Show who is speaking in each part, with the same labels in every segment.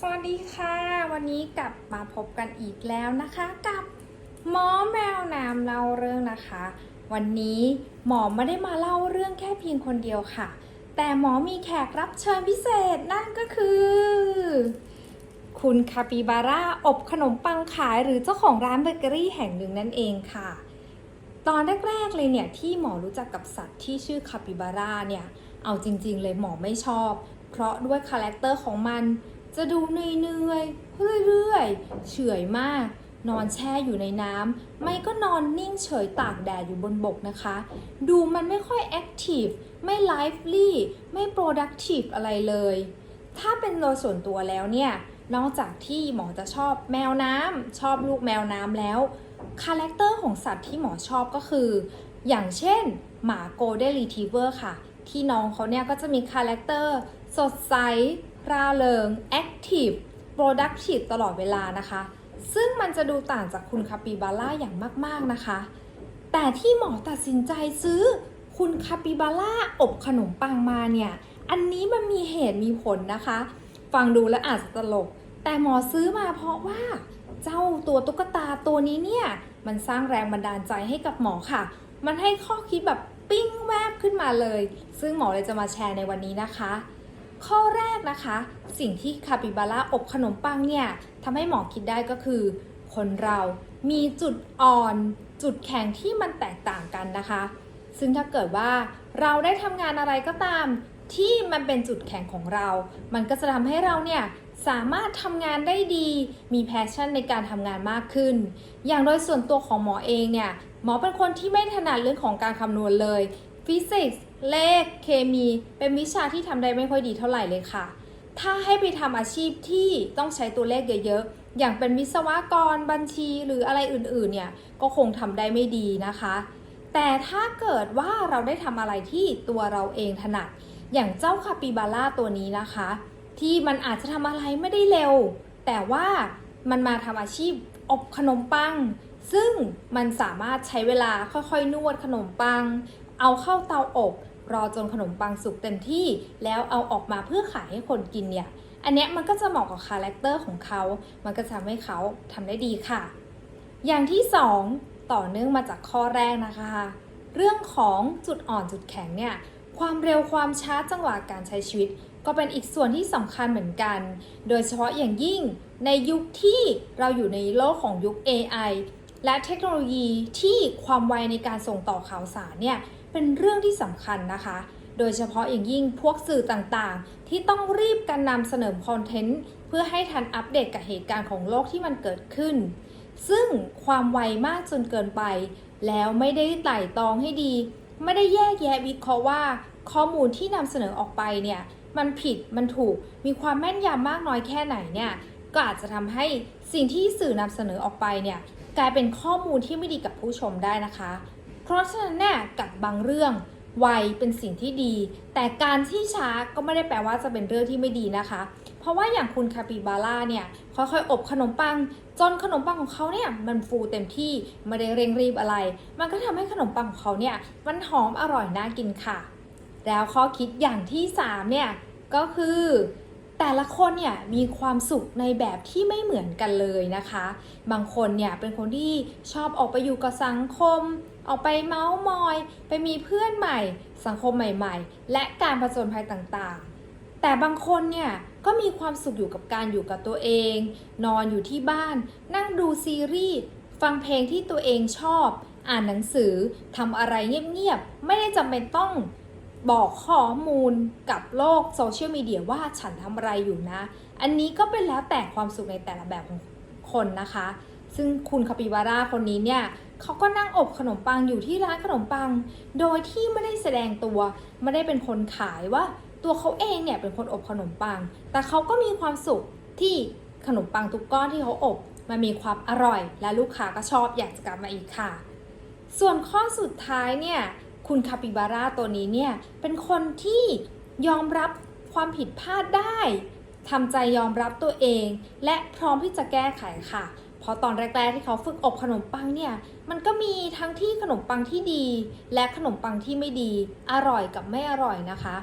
Speaker 1: สวัสดีค่ะ วันนี้กลับมาพบกันอีกแล้วนะคะ กับหมอแมวน้ำเล่าเรื่องนะคะ วันนี้หมอไม่ได้มาเล่าเรื่องแค่เพียงคนเดียวค่ะ แต่หมอมีแขกรับเชิญพิเศษนั่นก็คือ คุณคาปิบาร่าอบขนมปังขายหรือเจ้าของร้านเบเกอรี่แห่งหนึ่งนั่นเองค่ะ ตอนแรกๆเลยเนี่ยที่หมอรู้จักกับสัตว์ที่ชื่อคาปิบาร่าเนี่ยเอาจริง ๆ เลยหมอไม่ชอบ เพราะด้วยคาแรคเตอร์ของมัน จะดูเหนื่อยๆเรื่อยๆ เฉยมาก นอนแช่อยู่ในน้ำไม่ก็นอนนิ่งเฉยตากแดดอยู่บนบกนะคะ ดูมันไม่ค่อยแอคทีฟไม่ไลฟ์ลี่ไม่โปรดักทีฟอะไรเลย ถ้าเป็นโดยส่วนตัวแล้วเนี่ย นอกจากที่หมอจะชอบแมวน้ำชอบลูกแมวน้ำแล้วคาแรคเตอร์ของสัตว์ที่หมอชอบก็คือ อย่างเช่น หมาโกลเด้นรีท i เวอร์ค่ะ ที่น้องเขาเนี่ยก็จะมีคาแรคเตอร์สดใส ร่าเริงแอคทีฟโปรดักทีฟตลอดเวลานะคะ ซึ่งมันจะดูต่างจากคุณคาปิบาร่าอย่างมาก ๆ นะคะ แต่ที่หมอตัดสินใจซื้อคุณคาปิบาร่าอบขนมปังมาเนี่ย อันนี้มันมีเหตุมีผลนะคะ ฟังดูแล้วอาจจะตลก แต่หมอซื้อมาเพราะว่าเจ้าตัวตุ๊กตาตัวนี้เนี่ย มันสร้างแรงบันดาลใจให้กับหมอค่ะ มันให้ข้อคิดแบบปิ้งแวบขึ้นมาเลย ซึ่งหมอเลยจะมาแชร์ในวันนี้นะคะ ข้อแรกนะคะ สิ่งที่คาปิบาร่าอบขนมปังเนี่ยทำให้หมอคิดได้ก็คือ คนเรามีจุดอ่อน จุดแข็งที่มันแตกต่างกันนะคะ ซึ่งถ้าเกิดว่าเราได้ทำงานอะไรก็ตาม ที่มันเป็นจุดแข็งของเรา มันก็จะทำให้เราเนี่ยสามารถทำงานได้ดี มีแพชชั่นในการทำงานมากขึ้น อย่างโดยส่วนตัวของหมอเองเนี่ย หมอเป็นคนที่ไม่ถนัดเรื่องของการคำนวณเลย ฟิสิกส์ เลขเคมีเป็นวิชาที่ทำได้ไม่ค่อยดีเท่าไหร่เลยค่ะ ถ้าให้ไปทำอาชีพที่ต้องใช้ตัวเลขเยอะๆ อย่างเป็นวิศวกรบัญชีหรืออะไรอื่นๆ เนี่ย ก็คงทำได้ไม่ดีนะคะ แต่ถ้าเกิดว่าเราได้ทำอะไรที่ตัวเราเองถนัด อย่างเจ้าคาปิบาร่าตัวนี้นะคะ ที่มันอาจจะทำอะไรไม่ได้เร็ว แต่ว่ามันมาทำอาชีพอบขนมปัง ซึ่งมันสามารถใช้เวลาค่อยๆ นวดขนมปังเอาเข้าเตาอบ รอจนขนมปังสุกเต็มที่ แล้วเอาออกมาเพื่อขายให้คนกินเนี่ย อันเนี้ยมันก็จะเหมาะกับคาแรคเตอร์ของเขา มันก็จะทำให้เขาทำได้ดีค่ะ อย่างที่สองต่อเนื่องมาจากข้อแรกนะคะ เรื่องของจุดอ่อนจุดแข็งเนี่ย ความเร็วความช้าจังหวะการใช้ชีวิต ก็เป็นอีกส่วนที่สำคัญเหมือนกัน โดยเฉพาะอย่างยิ่งในยุคที่เราอยู่ในโลกของยุค AI และเทคโนโลยีที่ความไวในการส่งต่อข่าวสารเนี่ย เป็นเรื่องที่สำคัญนะคะ โดยเฉพาะอย่างยิ่งพวกสื่อต่างๆ ที่ต้องรีบกันนำเสนอคอนเทนต์เพื่อให้ทันอัปเดตกับเหตุการณ์ของโลกที่มันเกิดขึ้น ซึ่งความไวมากจนเกินไป แล้วไม่ได้ไต่ตองให้ดี ไม่ได้แยกแยะวิเคราะห์ว่า ข้อมูลที่นำเสนอออกไปเนี่ยมันผิดมันถูกมีความแม่นยำมากน้อยแค่ไหนเนี่ยก็อาจจะทำให้สิ่งที่สื่อนำเสนอออกไปเนี่ยกลายเป็นข้อมูลที่ไม่ดีกับผู้ชมได้นะคะ เพราะฉะนั้นเนี่ยกับบางเรื่องไวเป็นสิ่งที่ดี แต่การที่ช้าก็ไม่ได้แปลว่าจะเป็นเรื่องที่ไม่ดีนะคะ เพราะว่าอย่างคุณคาปิบาร่าเนี่ยค่อยๆ อบขนมปัง จนขนมปังของเขาเนี่ยมันฟูเต็มที่ไม่ได้เร่งรีบอะไร มันก็ทำให้ขนมปังของเขาเนี่ยมันหอมอร่อยน่ากินค่ะ แล้วข้อคิดอย่างที่ 3 เนี่ยก็คือ แต่ละคนเนี่ยมีความสุขในแบบที่ไม่เหมือนกันเลยนะคะ บางคนเนี่ยเป็นคนที่ชอบออกไปอยู่กับสังคม ออกไปเมาส์มอย ไปมีเพื่อนใหม่ สังคมใหม่ ๆ และการผจญภัยต่างๆ แต่บางคนเนี่ยก็มีความสุขอยู่กับการอยู่กับตัวเอง นอนอยู่ที่บ้าน นั่งดูซีรีส์ฟังเพลงที่ตัวเองชอบ อ่านหนังสือทำอะไรเงียบๆไม่ได้จำเป็นต้อง บอกข้อมูลกับโลกโซเชียลมีเดียว่าฉันทำอะไรอยู่นะ อันนี้ก็เป็นแล้วแต่ความสุขในแต่ละแบบของคนนะคะ ซึ่งคุณคาปิบาร่าคนนี้เนี่ยเขาก็นั่งอบขนมปังอยู่ที่ร้านขนมปัง โดยที่ไม่ได้แสดงตัว ไม่ได้เป็นคนขายว่า ตัวเขาเองเนี่ยเป็นคนอบขนมปัง แต่เขาก็มีความสุขที่ขนมปังทุกก้อนที่เขาอบ มันมีความอร่อย และลูกค้าก็ชอบอยากจะกลับมาอีกค่ะ ส่วนข้อสุดท้ายเนี่ย คุณคาปิบาร่าตัวนี้เนี่ยเป็นคนที่ยอมรับความผิดพลาดได้ทำใจยอมรับตัวเอง และพร้อมที่จะแก้ไขค่ะ เพราะตอนแรกๆที่เขาฝึกอบขนมปังเนี่ยมันก็มีทั้งที่ขนมปังที่ดี และขนมปังที่ไม่ดี อร่อยกับไม่อร่อยนะคะ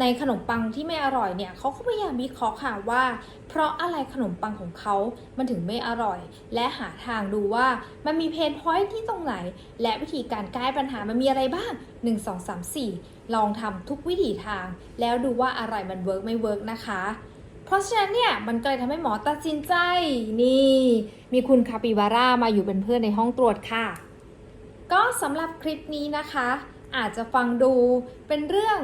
Speaker 1: ในขนมปังที่ไม่อร่อยเนี่ยเขาก็พยายามวิเคราะห์ค่ะว่า เพราะอะไรขนมปังของเขามันถึงไม่อร่อย และหาทางดูว่ามันมีเพนพอยท์ที่ตรงไหน และวิธีการแก้ปัญหามันมีอะไรบ้าง 1 2 3 4 ลองทำทุกวิถีทาง แล้วดูว่าอะไรมันเวิร์กไม่เวิร์กนะคะเพราะฉะนั้นเนี่ยมันก็เลยทำให้หมอตัดสินใจ นี่ มีคุณคาปิบาร่ามาอยู่เป็นเพื่อนในห้องตรวจค่ะ ก็สำหรับคลิปนี้นะคะ อาจจะฟังดูเป็นเรื่อง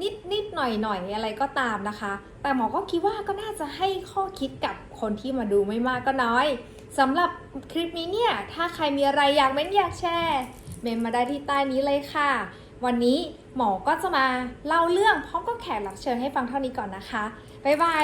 Speaker 1: นิดนิดหน่อยหน่อยอะไรก็ตามนะคะ แต่หมอก็คิดว่าก็น่าจะให้ข้อคิดกับคนที่มาดูไม่มากก็น้อยสำหรับคลิปนี้เนี่ย ถ้าใครมีอะไรอยากเม้นอยากแชร์ เมนมาได้ที่ใต้นี้เลยค่ะ วันนี้หมอก็จะมาเล่าเรื่องพร้อมกับแขกรับเชิญให้ฟังเท่านี้ก่อนนะคะ บ๊ายบาย